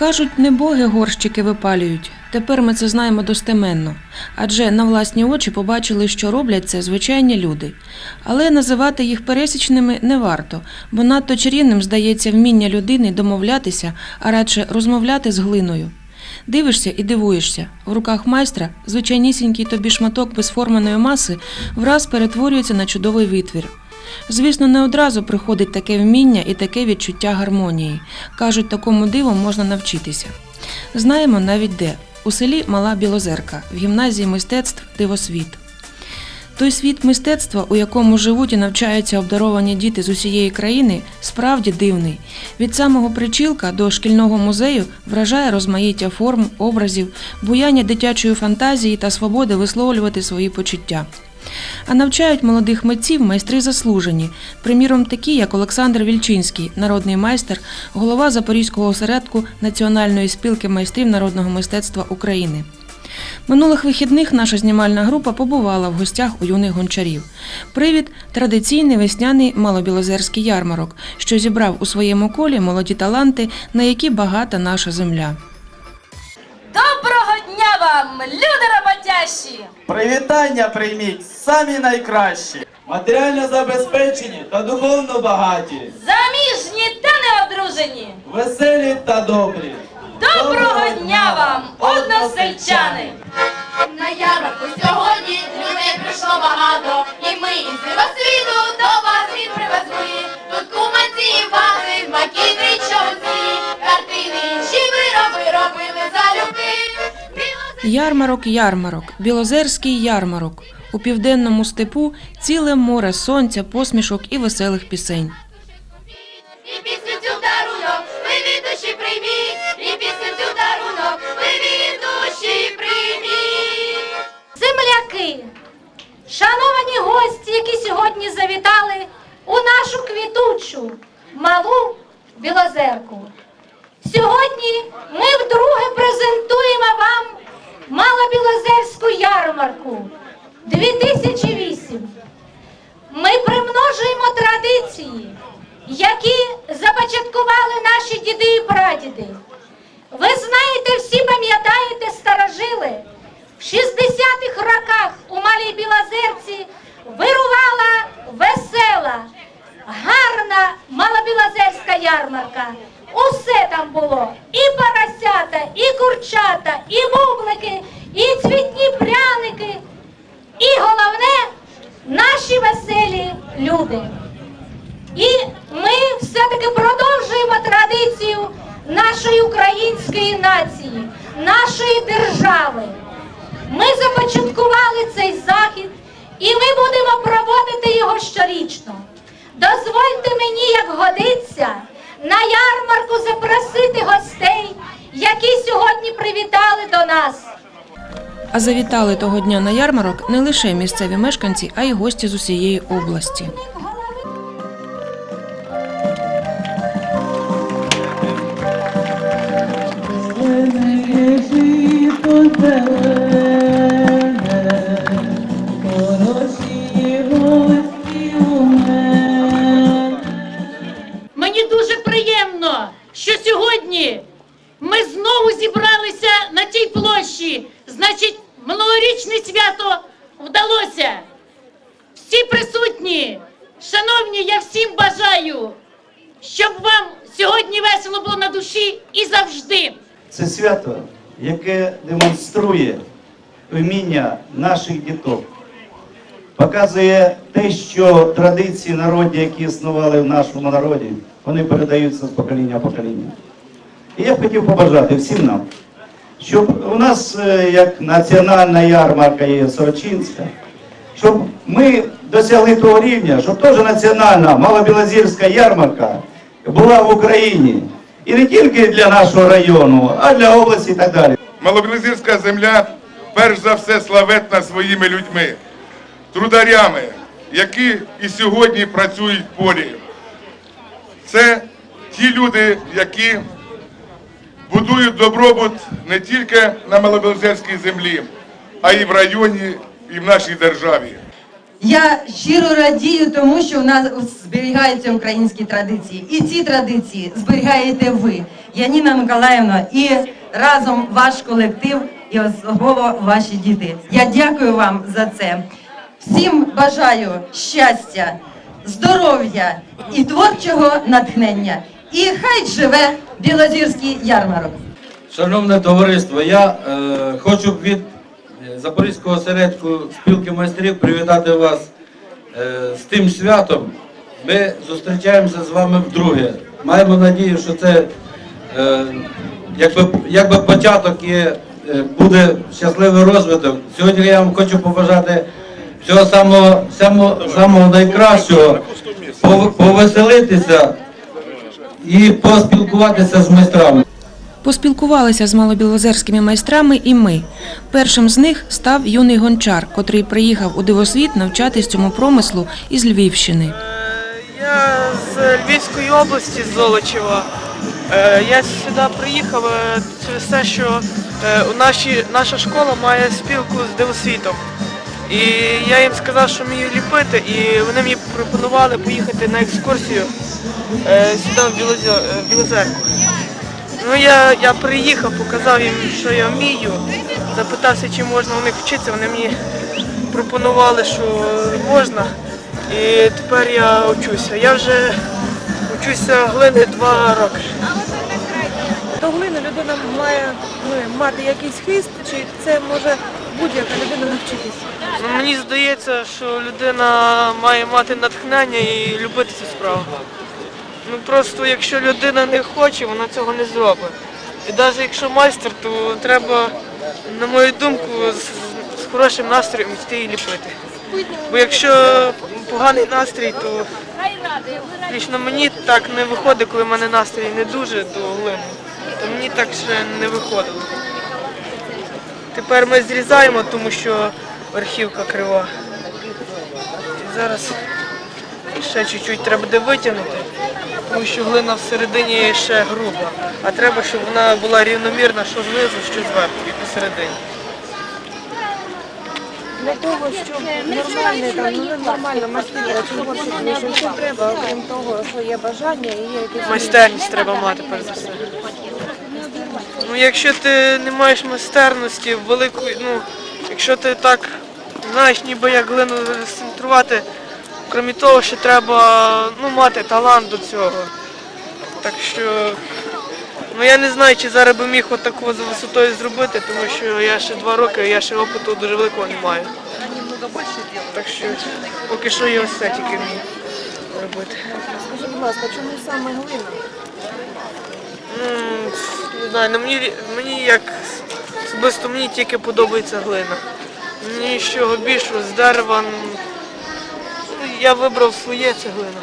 Кажуть, не боги горщики випалюють. Тепер ми це знаємо достеменно. Адже на власні очі побачили, що роблять це звичайні люди. Але називати їх пересічними не варто, бо надто чарівним здається вміння людини домовлятися, а радше розмовляти з глиною. Дивишся і дивуєшся. В руках майстра звичайнісінький тобі шматок безформеної маси враз перетворюється на чудовий витвір. Звісно, не одразу приходить таке вміння і таке відчуття гармонії. Кажуть, такому диву можна навчитися. Знаємо навіть де у селі Мала Білозерка, в гімназії мистецтв Дивосвіт. Той світ мистецтва, у якому живуть і навчаються обдаровані діти з усієї країни, справді дивний. Від самого причілка до шкільного музею вражає розмаїття форм, образів, буяння дитячої фантазії та свободи висловлювати свої почуття. А навчають молодих митців майстри заслужені, приміром такі, як Олександр Вільчинський, народний майстер, голова Запорізького осередку Національної спілки майстрів народного мистецтва України. Минулих вихідних наша знімальна група побувала в гостях у юних гончарів. Привід традиційний весняний малобілозерський ярмарок, що зібрав у своєму колі молоді таланти, на які багата наша земля. Доброго вам, люди роботящі! Привітання прийміть самі найкращі, матеріально забезпечені та духовно багаті, Заміжні та неодружені! веселі та добрі. Доброго дня вам, односельчани! На ярмарку сьогодні людей прийшло багато, і ми із світу до вас привезли. Тут куманці, вази, макіти, Ярмарок, ярмарок, білозерський ярмарок. У південному степу ціле море сонця, посмішок і веселих пісень. І пісню цю. Земляки, шановані гості, які сьогодні завітали у нашу квітучу малу білозерку. Сьогодні ми вдруге презентуємо вам малобілозерську ярмарку 2008. Ми примножуємо традиції, які започаткували наші діди і прадіди. Ви знаєте, всі пам'ятаєте старожили. В 60-х роках у Малій Білозерці вирувала весела, гарна малобілозерська ярмарка. Усе там було. І поросята, і курчата, і бублики, і цвітні пряники. І головне наші веселі люди. І ми все-таки продовжуємо традицію нашої української нації, нашої держави. Ми започаткували цей захід і ми будемо проводити його щорічно. Дозвольте мені, як годиться, на ярмарку запросити гостей, які сьогодні привітали до нас. А завітали того дня на ярмарок не лише місцеві мешканці, а й гості з усієї області. Присутні, шановні, я всім бажаю, щоб вам сьогодні весело було на душі і завжди. Це свято, яке демонструє вміння наших діток, показує те, що традиції народні, які існували в нашому народі, вони передаються з покоління в покоління. І я б хотів побажати всім нам, щоб у нас е, як національна ярмарка є Сорочинська, щоб ми досягли того рівня, щоб теж національна малобілозірська ярмарка була в Україні. І не тільки для нашого району, а для області і так далі. Малоблизирська земля перш за все славетна своїми людьми, трударями, які і сьогодні працюють в полі. Це ті люди, які будують добробут не тільки на Малобелозерській землі, а й в районі, і в нашій державі. Я щиро радію тому, що у нас зберігаються українські традиції. І ці традиції зберігаєте ви, Яніна Миколаївна, і разом ваш колектив, і особливо ваші діти. Я дякую вам за це. Всім бажаю щастя, здоров'я і творчого натхнення. І хай живе Білозірський ярмарок. Шановне товариство, я е, хочу від Запорізького осередку спілки майстрів привітати вас е, з тим святом. Ми зустрічаємося з вами вдруге. Маємо надію, що це е, якби, якби початок і е, буде щасливий розвиток. Сьогодні я вам хочу побажати всього самого, самого, самого найкращого, повеселитися і поспілкуватися з майстрами. Поспілкувалися з малобілозерськими майстрами і ми. Першим з них став юний гончар, котрий приїхав у дивосвіт навчатись цьому промислу із Львівщини. Я з Львівської області, з Золочева. Е, Я сюди приїхав е, через те, що е, наша школа має спілку з дивосвітом. І я їм сказав, що вмію ліпити, і вони мені пропонували поїхати на екскурсію сюди в Білозерку. Ну я, я приїхав, показав їм, що я вмію, запитався, чи можна у них вчитися. Вони мені пропонували, що можна. І тепер я вчуся. Я вже вчуся глини два роки. До глини людина має ну, мати якийсь хист, чи це може будь-яка людина навчитись? Ну, мені здається, що людина має мати натхнення і любити цю справу. Ну просто якщо людина не хоче, вона цього не зробить. І навіть якщо майстер, то треба, на мою думку, з, з хорошим настроєм йти і ліпити. Бо якщо поганий настрій, то лічно мені так не виходить, коли в мене настрій не дуже до глини. То мені так ще не виходило. Тепер ми зрізаємо, тому що верхівка крива. І зараз ще чуть-чуть треба буде витягнути, тому що глина всередині ще груба. А треба, щоб вона була рівномірна, що знизу, що зверху і посередині. Для того, щоб нормальний там ну, нормально може що треба, окрім того, що є бажання і є якісь Майстерність треба мати перш за все. Ну, якщо ти не маєш майстерності великої, ну, якщо ти так знаєш, ніби як глину центрувати, крім того, що треба ну, мати талант до цього. Так що, ну я не знаю, чи зараз би міг отаку за висотою зробити, тому що я ще два роки, я ще опиту дуже великого не маю. Так що поки що я ось це тільки вмію робити. Скажіть, будь ласка, чому саме глина? Не знаю, ну мені, мені як особисто мені тільки подобається глина. Мені з чого більшого з дерева. Я вибрав своє це глина.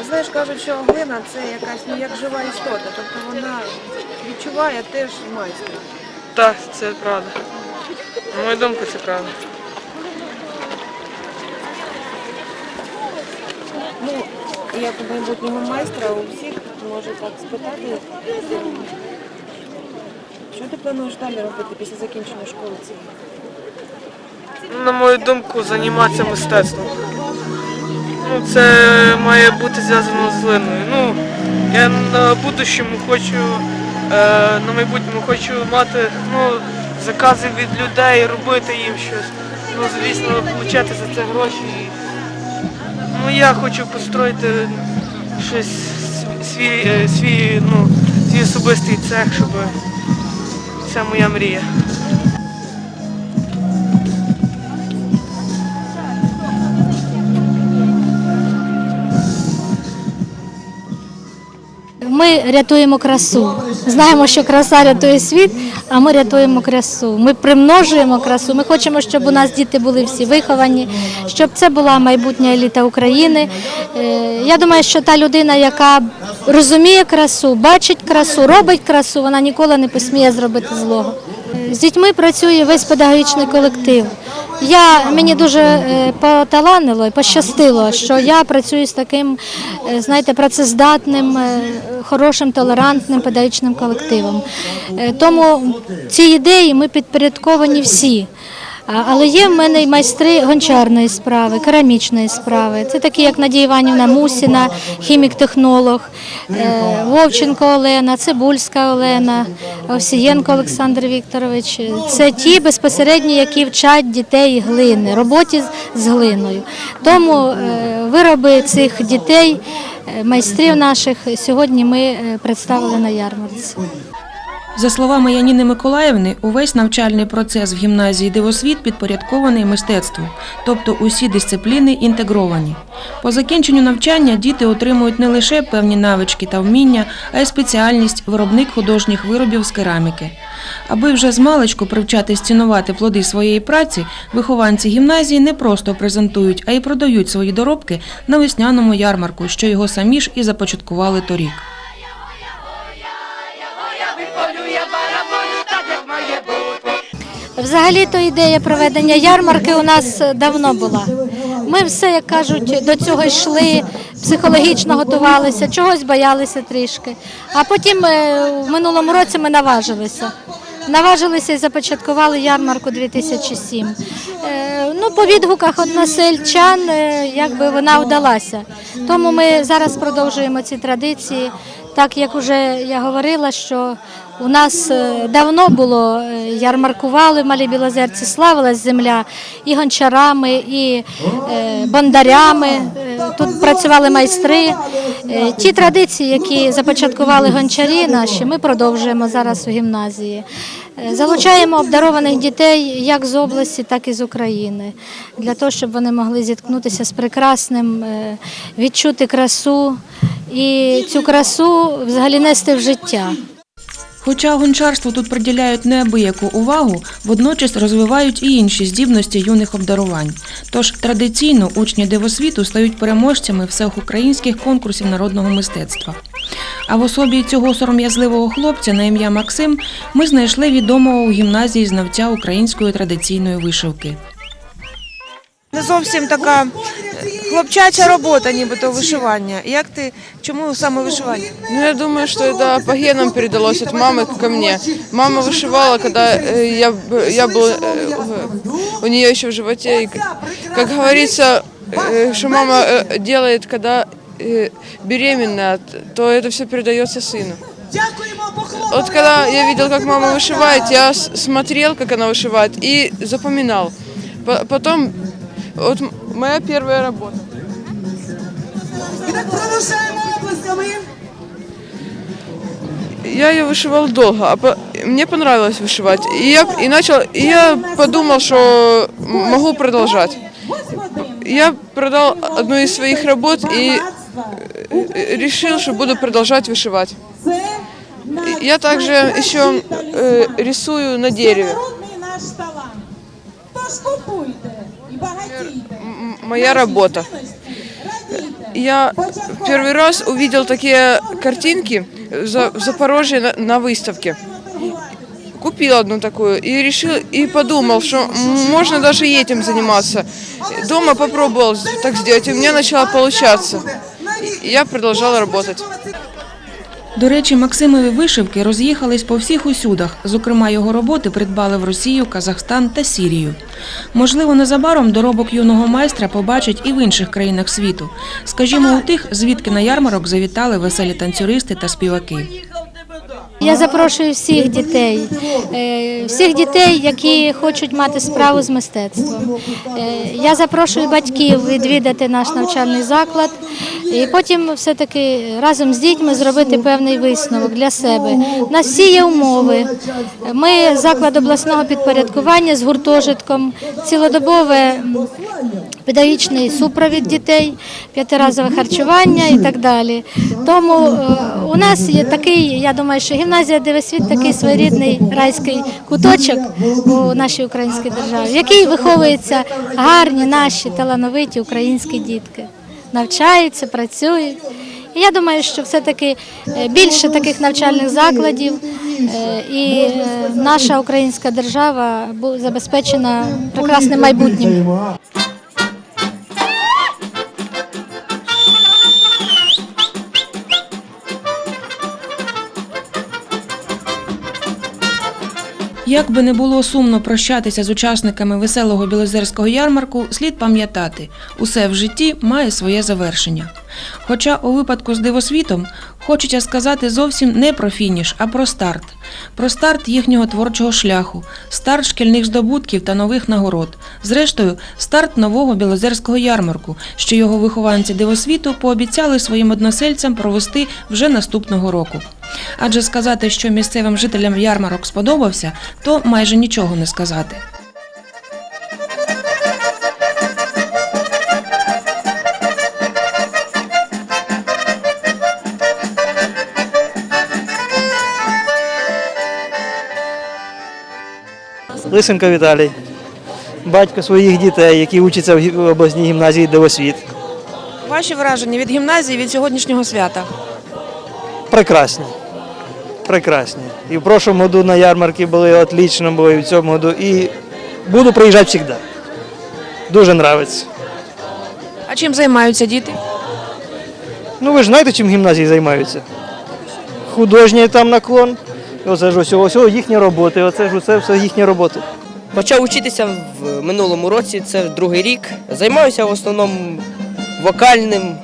А знаєш, кажуть, що глина це якась ну як жива істота, тобто вона відчуває теж майстра. Так, це правда. На мою думку, це правда. Ну, як у майбутнього майстра у всіх може так спитати, що ти плануєш далі робити після закінчення школи цієї? На мою думку, займатися мистецтвом. Ну, це має бути зв'язано з глиною. Ну, я на будущому хочу, е, на майбутньому хочу мати ну, закази від людей, робити їм щось. Ну, звісно, отримати за це гроші. Ну, я хочу построїти щось свій, е, свій, ну, свій особистий цех, щоб це моя мрія. Ми рятуємо красу. Знаємо, що краса рятує світ, а ми рятуємо красу. Ми примножуємо красу. Ми хочемо, щоб у нас діти були всі виховані, щоб це була майбутня еліта України. Е, Я думаю, що та людина, яка розуміє красу, бачить красу, робить красу, вона ніколи не посміє зробити злого. З дітьми працює весь педагогічний колектив. Я, мені дуже е, поталанило і пощастило, що я працюю з таким, е, знаєте, працездатним, е, хорошим, толерантним педагогічним колективом. Тому ці ідеї ми підпорядковані всі. Але є в мене й майстри гончарної справи, керамічної справи. Це такі, як Надія Іванівна Мусіна, хімік-технолог, е, Вовченко Олена, Цибульська Олена, Овсієнко Олександр Вікторович. Це ті безпосередньо, які вчать дітей глини, роботі з- глиною. Тому е, вироби цих дітей, е, майстрів наших, сьогодні ми представили на ярмарці. За словами Яніни Миколаївни, увесь навчальний процес в гімназії Дивосвіт підпорядкований мистецтву, тобто усі дисципліни інтегровані. По закінченню навчання діти отримують не лише певні навички та вміння, а й спеціальність виробник художніх виробів з кераміки. Аби вже з маличку привчати цінувати плоди своєї праці, вихованці гімназії не просто презентують, а й продають свої доробки на весняному ярмарку, що його самі ж і започаткували торік. Взагалі то ідея проведення ярмарки у нас давно була. Ми все, як кажуть, до цього йшли, психологічно готувалися, чогось боялися трішки. А потім е, в минулому році ми наважилися. Наважилися і започаткували ярмарку 2007. Е, Ну, по відгуках односельчан, е, якби вона вдалася. Тому ми зараз продовжуємо ці традиції. Так як вже я говорила, що у нас е, давно було е, ярмаркували в Малій Білозерці, славилась земля і гончарами, і е, бондарями. Е, Тут працювали майстри. Ті традиції, які започаткували гончарі наші, ми продовжуємо зараз у гімназії. Залучаємо обдарованих дітей як з області, так і з України, для того, щоб вони могли зіткнутися з прекрасним, відчути красу і цю красу взагалі нести в життя. Хоча гончарству тут приділяють неабияку увагу, водночас розвивають і інші здібності юних обдарувань. Тож традиційно учні дивосвіту стають переможцями всеукраїнських конкурсів народного мистецтва. А в особі цього сором'язливого хлопця на ім'я Максим ми знайшли відомого у гімназії знавця української традиційної вишивки. Не зовсім така хлопчача робота, нібито вишивання. Як ти, чому саме вишивання? Ну, я думаю, что это по генам передалось от мамы ко мне. Мама вышивала, когда э, я, б- я был э, в- у нее еще в животе. И, как говорится, э, что мама э, делает, когда э, беременна, то это все передается сыну. Вот когда я видел, как мама вышивает, я с- смотрел, как она вышивает, и запоминал. По- Потом, вот м- моя первая работа. Я ее вышивал долго, а по- мне понравилось вышивать. И я, и начал, и я подумал, что могу продолжать. Я продал одну из своих работ и э, решил, что буду продолжать вышивать. Я также еще э, рисую на дереве. М- Моя работа. Я первый раз увидел такие картинки в За- в Запорожье на, выставке. Купил одну такую и решил и подумал, что можно даже этим заниматься. Дома попробовал так сделать, и у меня начало получаться. И я продолжала работать. До речі, Максимові вишивки роз'їхались по всіх усюдах. Зокрема, його роботи придбали в Росію, Казахстан та Сірію. Можливо, незабаром доробок юного майстра побачать і в інших країнах світу. Скажімо, у тих, звідки на ярмарок завітали веселі танцюристи та співаки. Я запрошую всіх дітей, е, всіх дітей, які хочуть мати справу з мистецтвом. Е, Я запрошую батьків відвідати наш навчальний заклад і потім все-таки разом з дітьми зробити певний висновок для себе. У нас всі є умови. Ми заклад обласного підпорядкування з гуртожитком, цілодобове педагогічний супровід дітей, п'ятиразове харчування і так далі. Тому е, у нас є такий, я думаю, що гімназія Дивосвіт такий своєрідний райський куточок у нашій українській державі, в який виховуються гарні наші талановиті українські дітки, навчаються, працюють. І я думаю, що все-таки е, більше таких навчальних закладів е, і наша українська держава забезпечена прекрасним майбутнім. Як би не було сумно прощатися з учасниками веселого білозерського ярмарку, слід пам'ятати, усе в житті має своє завершення. Хоча у випадку з дивосвітом хочеться сказати зовсім не про фініш, а про старт. Про старт їхнього творчого шляху, старт шкільних здобутків та нових нагород. Зрештою, старт нового білозерського ярмарку, що його вихованці дивосвіту пообіцяли своїм односельцям провести вже наступного року. Адже сказати, що місцевим жителям ярмарок сподобався, то майже нічого не сказати. Лисенко Віталій, батько своїх дітей, які учаться в обласній гімназії Девосвіт. Ваші враження від гімназії від сьогоднішнього свята? Прекрасні. Прекрасні. І в прошлому году на ярмарки були отлично, було і в цьому году. І буду приїжджати завжди. Дуже подобається. А чим займаються діти? Ну ви ж знаєте, чим гімназії займаються? Художній там наклон. Оце ж ось, ось їхні роботи, оце ж усе все їхні роботи. Почав учитися в минулому році, це другий рік. Займаюся в основному вокальним.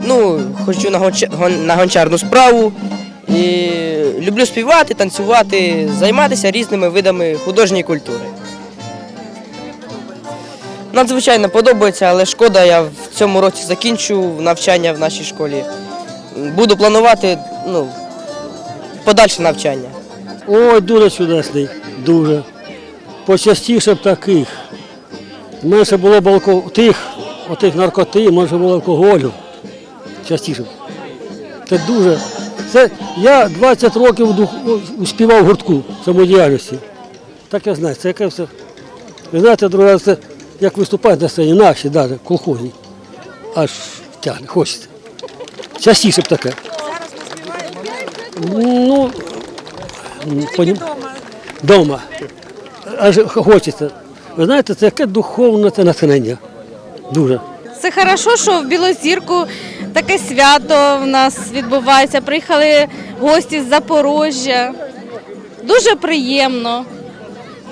Ну, гонча- на гончарну справу. І люблю співати, танцювати, займатися різними видами художньої культури. Надзвичайно подобається, але шкода, я в цьому році закінчу навчання в нашій школі. Буду планувати ну, подальше навчання. Ой, дуже чудесний, дуже. Почастіше б таких. Менше було б алко... тих, отих наркоти, менше було алкоголю. Частіше. Це дуже. Це я 20 років дух... співав в гуртку самодіяльності. Так я знаю, це яке все. Ви знаєте, друге, це як виступають на сцені, наші, навіть колхозні. Аж тягне, хочеться. Частіше б таке. Ну, Понім... Дома. Аж хочеться. Ви знаєте, це яке духовне це натхнення. Дуже. Це хорошо, що в Білозірку таке свято в нас відбувається. Приїхали гості з Запоріжжя. Дуже приємно.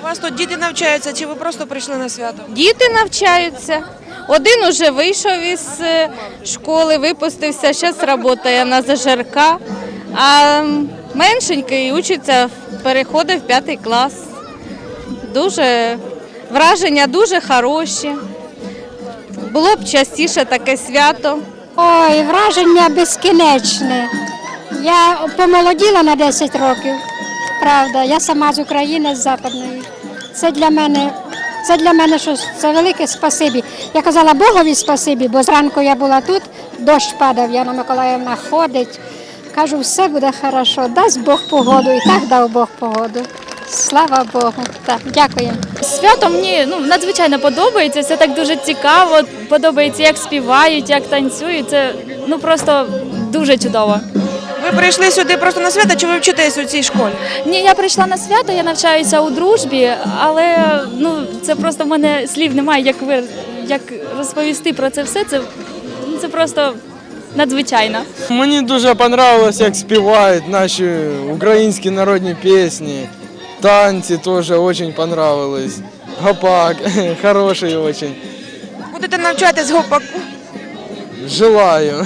У вас тут діти навчаються, чи ви просто прийшли на свято? Діти навчаються. Один уже вийшов із е, школи, випустився, зараз працює на ЗЖРК, а меншенький учиться, переходить в п'ятий клас. Дуже враження дуже хороші. Було б частіше таке свято. Ой, враження безкінечне. Я помолоділа на 10 років. Правда, я сама з України, з Западної. Це для мене, це для мене щось, це велике спасибі. Я казала Богові спасибі, бо зранку я була тут, дощ падав, Яна Миколаївна ходить. Кажу, все буде хорошо, дасть Бог погоду, і так дав Бог погоду. Слава Богу. Так, дякую. Свято мені ну, надзвичайно подобається. Це так дуже цікаво. Подобається, як співають, як танцюють. Це ну просто дуже чудово. Ви прийшли сюди просто на свято, чи ви вчитесь у цій школі? Ні, я прийшла на свято, я навчаюся у дружбі, але ну це просто в мене слів немає, як ви як розповісти про це все. Це, це просто надзвичайно. Мені дуже понравилось, як співають наші українські народні пісні. Танці теж дуже понравились. Гопак, хороший очень. Будете навчатись гопаку? Желаю.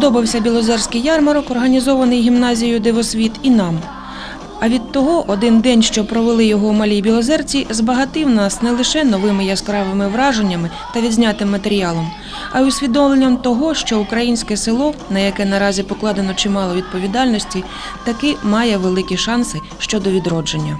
Сподобався Білозерський ярмарок, організований гімназією Дивосвіт і нам. А від того один день, що провели його у малій Білозерці, збагатив нас не лише новими яскравими враженнями та відзнятим матеріалом, а й усвідомленням того, що українське село, на яке наразі покладено чимало відповідальності, таки має великі шанси щодо відродження.